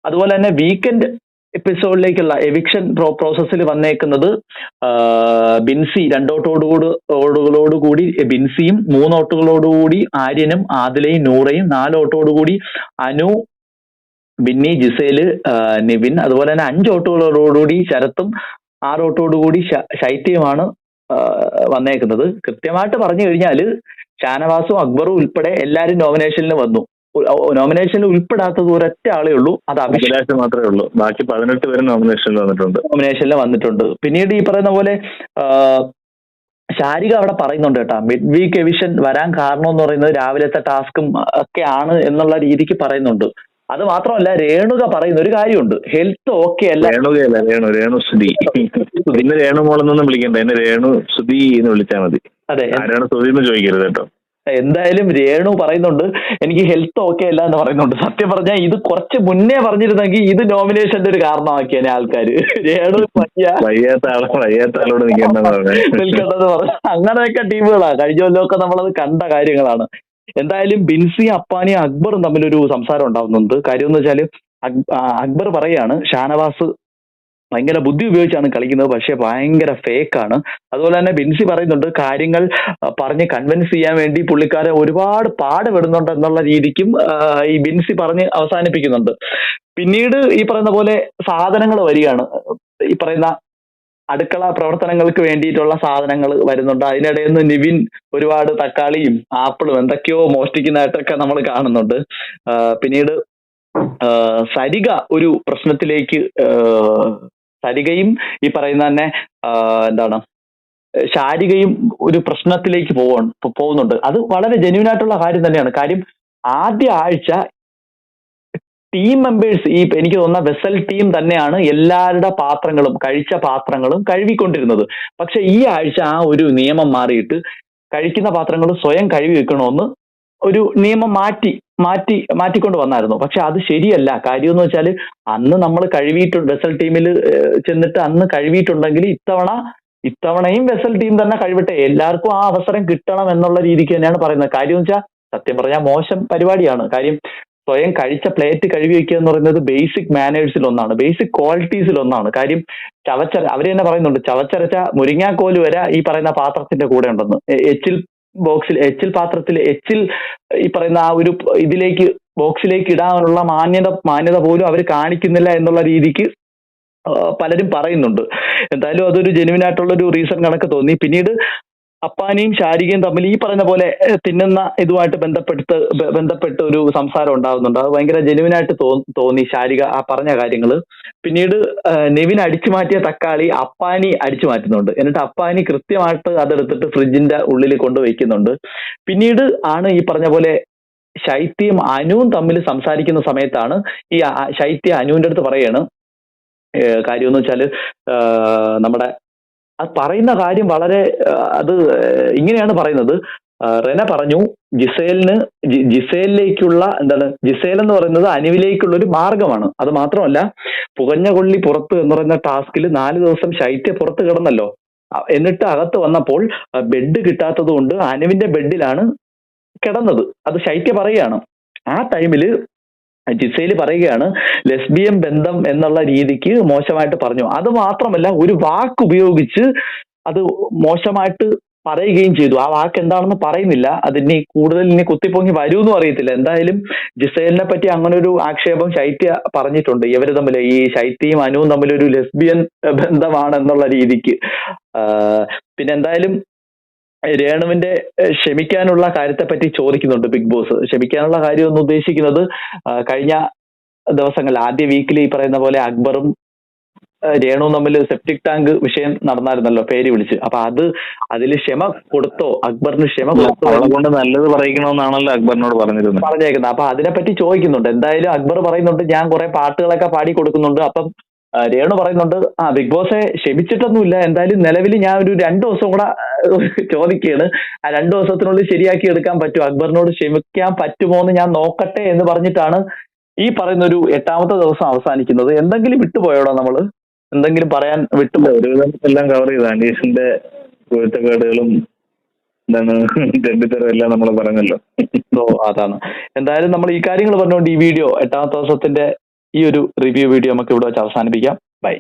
അതുപോലെ തന്നെ വീക്കെൻഡ് എപ്പിസോഡിലേക്കുള്ള എവിക്ഷൻ പ്രോ പ്രോസസ്സിൽ വന്നേക്കുന്നത് ബിൻസി രണ്ടോട്ടോടുകൂടി ഓടുകളോടുകൂടി ബിൻസിയും മൂന്നോട്ടുകളോടുകൂടി ആര്യനും ആദിലയും നൂറയും നാലോട്ടോടുകൂടി അനു ബിന്നി ജിസേൽ നിവിൻ അതുപോലെ തന്നെ അഞ്ച് ഓട്ടുകളോടുകൂടി ശരത്തും ആറോട്ടോടുകൂടി ശൈത്യമാണ് വന്നേക്കുന്നത്. കൃത്യമായിട്ട് പറഞ്ഞു കഴിഞ്ഞാൽ ഷാനവാസും അക്ബറും ഉൾപ്പെടെ എല്ലാരും നോമിനേഷനിൽ വന്നു. നോമിനേഷനിൽ ഉൾപ്പെടാത്തത് ഒരൊറ്റ ആളേ ഉള്ളൂ. അത് അഭിലാഷ് മാത്രമേ ഉള്ളൂ. ബാക്കി പതിനെട്ട് പേര് നോമിനേഷനിൽ വന്നിട്ടുണ്ട്. നോമിനേഷനിൽ വന്നിട്ടുണ്ട്. പിന്നീട് ഈ പറയുന്ന പോലെ ശാരിക അവിടെ പറയുന്നുണ്ട് കേട്ടോ. മിഡ് വീക്ക് എവിഷൻ വരാൻ കാരണം എന്ന് പറയുന്നത് രാവിലത്തെ ടാസ്കും ഒക്കെ ആണ് എന്നുള്ള രീതിക്ക് പറയുന്നുണ്ട്. അത് മാത്രമല്ല രേണുക പറയുന്ന ഒരു കാര്യമുണ്ട്. ഹെൽത്ത് ഓക്കെ അല്ല. രേണുകയല്ല രേണു രേണു സുധി. പിന്നെ രേണു മോളെന്നൊന്നും വിളിക്കണ്ട. എന്നെ രേണു സുധി എന്ന് വിളിച്ചാൽ മതി. അതെ. ആരാണ് സുധി എന്ന് ചോദിക്കരുത് കേട്ടോ. എന്തായാലും രേണു പറയുന്നുണ്ട് എനിക്ക് ഹെൽത്ത് ഓക്കെ അല്ല എന്ന് പറയുന്നുണ്ട്. സത്യം പറഞ്ഞാൽ ഇത് കുറച്ച് മുന്നേ പറഞ്ഞിരുന്നെങ്കിൽ ഇത് നോമിനേഷന്റെ ഒരു കാരണമാക്കിയാണ് ആൾക്കാർ രേണു നിൽക്കേണ്ടെന്ന് പറഞ്ഞു. അങ്ങനെയൊക്കെ ടീമുകളാണ് കഴിഞ്ഞ കൊല്ലമൊക്കെ നമ്മളത് കണ്ട കാര്യങ്ങളാണ്. എന്തായാലും ബിൻസി അപ്പാനി അക്ബറും തമ്മിലൊരു സംസാരം ഉണ്ടാവുന്നുണ്ട്. കാര്യം എന്ന് വെച്ചാൽ അക്ബർ പറയാണ് ഷാനവാസ് ഭയങ്കര ബുദ്ധി ഉപയോഗിച്ചാണ് കളിക്കുന്നത്. പക്ഷേ ഭയങ്കര ഫേക്കാണ് അതുപോലെ തന്നെ ബിൻസി പറയുന്നുണ്ട് കാര്യങ്ങൾ പറഞ്ഞ് കൺവിൻസ് ചെയ്യാൻ വേണ്ടി പുള്ളിക്കാരെ ഒരുപാട് പാടുപെടുന്നുണ്ട് എന്നുള്ള രീതിക്കും ഈ ബിൻസി പറഞ്ഞ് അവസാനിപ്പിക്കുന്നുണ്ട്. പിന്നീട് ഈ പറയുന്ന പോലെ സാധനങ്ങൾ വരികയാണ്. ഈ പറയുന്ന അടുക്കള പ്രവർത്തനങ്ങൾക്ക് വേണ്ടിയിട്ടുള്ള സാധനങ്ങൾ വരുന്നുണ്ട്. അതിനിടയിൽ നിന്ന് നിവിൻ ഒരുപാട് തക്കാളിയും ആപ്പിളും എന്തൊക്കെയോ മോഷ്ടിക്കുന്നതായിട്ടൊക്കെ നമ്മൾ കാണുന്നുണ്ട്. പിന്നീട് സരിക ഒരു പ്രശ്നത്തിലേക്ക് സരികയും ഈ പറയുന്ന തന്നെ എന്താണ് ശാരികയും ഒരു പ്രശ്നത്തിലേക്ക് പോവാണ് പോകുന്നുണ്ട്. അത് വളരെ ജെന്യൂൻ ആയിട്ടുള്ള കാര്യം തന്നെയാണ്. കാര്യം ആദ്യ ആഴ്ച ടീം മെമ്പേഴ്സ് ഈ എനിക്ക് തോന്നുന്ന വെസൽ ടീം തന്നെയാണ് എല്ലാവരുടെ പാത്രങ്ങളും കഴിച്ച പാത്രങ്ങളും കഴുകിക്കൊണ്ടിരുന്നത്. പക്ഷെ ഈ ആഴ്ച ആ ഒരു നിയമം മാറിയിട്ട് കഴിക്കുന്ന പാത്രങ്ങൾ സ്വയം കഴുകി വെക്കണമെന്ന് ഒരു നിയമം മാറ്റി മാറ്റി മാറ്റിക്കൊണ്ട് വന്നായിരുന്നു. പക്ഷെ അത് ശരിയല്ല. കാര്യം എന്ന് വെച്ചാൽ അന്ന് നമ്മൾ കഴുകിയിട്ടുണ്ട് വെസൽ ടീമിൽ ചെന്നിട്ട് അന്ന് കഴുകിയിട്ടുണ്ടെങ്കിൽ ഇത്തവണ ഇത്തവണയും വെസൽ ടീം തന്നെ കഴിവട്ടെ എല്ലാവർക്കും ആ അവസരം കിട്ടണം എന്നുള്ള രീതിക്ക് തന്നെയാണ് പറയുന്നത്. കാര്യം എന്ന് വെച്ചാൽ സത്യം പറഞ്ഞാൽ മോശം പരിപാടിയാണ്. കാര്യം സ്വയം കഴിച്ച പ്ലേറ്റ് കഴുകി വെക്കുക എന്ന് പറയുന്നത് ബേസിക് മാനേഴ്സിൽ ഒന്നാണ്. ബേസിക് ക്വാളിറ്റീസിൽ ഒന്നാണ്. കാര്യം ചവച്ചര അവർ തന്നെ പറയുന്നുണ്ട് ചവച്ചരച്ച മുരിങ്ങാക്കോൽ വരെ ഈ പറയുന്ന പാത്രത്തിന്റെ കൂടെ ഉണ്ടെന്ന്. എച്ചിൽ ബോക്സിൽ എച്ചിൽ പാത്രത്തിൽ എച്ചിൽ ഈ പറയുന്ന ആ ഒരു ഇതിലേക്ക് ബോക്സിലേക്ക് ഇടാനുള്ള മാന്യത മാന്യത പോലും അവർ കാണിക്കുന്നില്ല എന്നുള്ള രീതിക്ക് പലരും പറയുന്നുണ്ട്. എന്തായാലും അതൊരു ജെനുവിൻ ആയിട്ടുള്ള ഒരു റീസൺ കണക്ക് തോന്നി. പിന്നീട് അപ്പാനിയും ശാരികയും തമ്മിൽ ഈ പറഞ്ഞ പോലെ തിന്നുന്ന ഇതുമായിട്ട് ബന്ധപ്പെട്ട് ബന്ധപ്പെട്ട് ഒരു സംസാരം ഉണ്ടാകുന്നുണ്ട് അത് ഭയങ്കര ജെനുവിനായിട്ട് തോന്നി ശാരിക ആ പറഞ്ഞ കാര്യങ്ങൾ പിന്നീട് നെവിൻ അടിച്ചു മാറ്റിയ തക്കാളി അപ്പാനി അടിച്ചു മാറ്റുന്നുണ്ട്. എന്നിട്ട് അപ്പാനി കൃത്യമായിട്ട് അതെടുത്തിട്ട് ഫ്രിഡ്ജിന്റെ ഉള്ളിൽ കൊണ്ടുവയ്ക്കുന്നുണ്ട് പിന്നീട് ആണ് ഈ പറഞ്ഞ പോലെ ശൈത്യം അനുവും തമ്മിൽ സംസാരിക്കുന്ന സമയത്താണ് ഈ ശൈത്യ അനുവിന്റെ അടുത്ത് പറയാണ്. കാര്യമെന്ന് വെച്ചാൽ നമ്മുടെ അത് പറയുന്ന കാര്യം വളരെ അത് ഇങ്ങനെയാണ് പറയുന്നത്. റെന പറഞ്ഞു ജിസേലിന് ജിസേലിലേക്കുള്ള എന്താണ് ജിസേൽ എന്ന് പറയുന്നത് അനുവിലേക്കുള്ള ഒരു മാർഗമാണ്. അത് മാത്രമല്ല പുകഞ്ഞ കൊള്ളി പുറത്ത് എന്ന് പറയുന്ന ടാസ്കിൽ നാല് ദിവസം ശൈത്യ പുറത്ത് കിടന്നല്ലോ. എന്നിട്ട് അകത്ത് വന്നപ്പോൾ ബെഡ് കിട്ടാത്തത് കൊണ്ട് അനുവിന്റെ ബെഡിലാണ് കിടന്നത്. അത് ശൈത്യ പറയുകയാണ്. ആ ടൈമിൽ ജിസേൽ പറയുകയാണ് ലെസ്ബിയൻ ബന്ധം എന്നുള്ള രീതിക്ക് മോശമായിട്ട് പറഞ്ഞു. അത് മാത്രമല്ല ഒരു വാക്ക് ഉപയോഗിച്ച് അത് മോശമായിട്ട് പറയുകയും ചെയ്തു. ആ വാക്ക് എന്താണെന്ന് പറയുന്നില്ല. അതിനി കൂടുതൽ ഇനി കുത്തിപ്പൊങ്ങി വരുമെന്നും അറിയത്തില്ല. എന്തായാലും ജിസേലിനെ പറ്റി അങ്ങനെ ഒരു ആക്ഷേപം ശൈത്യ പറഞ്ഞിട്ടുണ്ട്. ഇവർ തമ്മിൽ ഈ ശൈത്യയും അനുവും തമ്മിൽ ഒരു ലെസ്ബിയൻ ബന്ധമാണ് എന്നുള്ള രീതിക്ക് പിന്നെ എന്തായാലും രേണുവിന്റെ ക്ഷമിക്കാനുള്ള കാര്യത്തെ പറ്റി ചോദിക്കുന്നുണ്ട് ബിഗ് ബോസ്. ക്ഷമിക്കാനുള്ള കാര്യം എന്ന് ഉദ്ദേശിക്കുന്നത് കഴിഞ്ഞ ദിവസങ്ങളിൽ ആദ്യ വീക്കിൽ ഈ പറയുന്ന പോലെ അക്ബറും രേണുവും തമ്മിൽ സെപ്റ്റിക് ടാങ്ക് വിഷയം നടന്നായിരുന്നല്ലോ പേര് വിളിച്ച്. അപ്പൊ അത് അതിൽ ക്ഷമ കൊടുത്തോ? അക്ബറിന് ക്ഷമ കൊടുത്തോ? നല്ലത് പറയിക്കണമെന്നാണല്ലോ അക്ബറിനോട് പറഞ്ഞിരുന്നത്. പറഞ്ഞേക്കുന്നത്. അപ്പൊ അതിനെപ്പറ്റി ചോദിക്കുന്നുണ്ട്. എന്തായാലും അക്ബർ പറയുന്നുണ്ട് ഞാൻ കുറെ പാട്ടുകളൊക്കെ പാടി കൊടുക്കുന്നുണ്ട്. അപ്പം രേണു പറയുന്നുണ്ട് ആ ബിഗ് ബോസെ ക്ഷമിച്ചിട്ടൊന്നുമില്ല എന്തായാലും നിലവിൽ ഞാൻ ഒരു രണ്ടു ദിവസം കൂടെ ചോദിക്കുകയാണ്. ആ രണ്ടു ദിവസത്തിനുള്ളിൽ ശരിയാക്കി എടുക്കാൻ പറ്റുമോ? അക്ബറിനോട് ക്ഷമിക്കാൻ പറ്റുമോ എന്ന് ഞാൻ നോക്കട്ടെ എന്ന് പറഞ്ഞിട്ടാണ് ഈ പറയുന്ന ഒരു എട്ടാമത്തെ ദിവസം അവസാനിക്കുന്നത്. എന്തെങ്കിലും വിട്ടുപോയോടോ നമ്മൾ എന്തെങ്കിലും പറയാൻ വിട്ടുപോയോ? എല്ലാം കവർ ചെയ്ത. അനീഷിന്റെ കുരുത്തക്കേടുകളും എന്താണ് തെണ്ടിത്തരം എല്ലാം നമ്മൾ പറഞ്ഞല്ലോ. സോ അതാണ്. എന്തായാലും നമ്മൾ ഈ കാര്യങ്ങൾ പറഞ്ഞുകൊണ്ട് ഈ വീഡിയോ എട്ടാമത്തെ ദിവസത്തിന്റെ ഈ ഒരു റിവ്യൂ വീഡിയോ നമുക്ക് ഇവിടെ വെച്ച് അവസാനിപ്പിക്കാം. ബൈ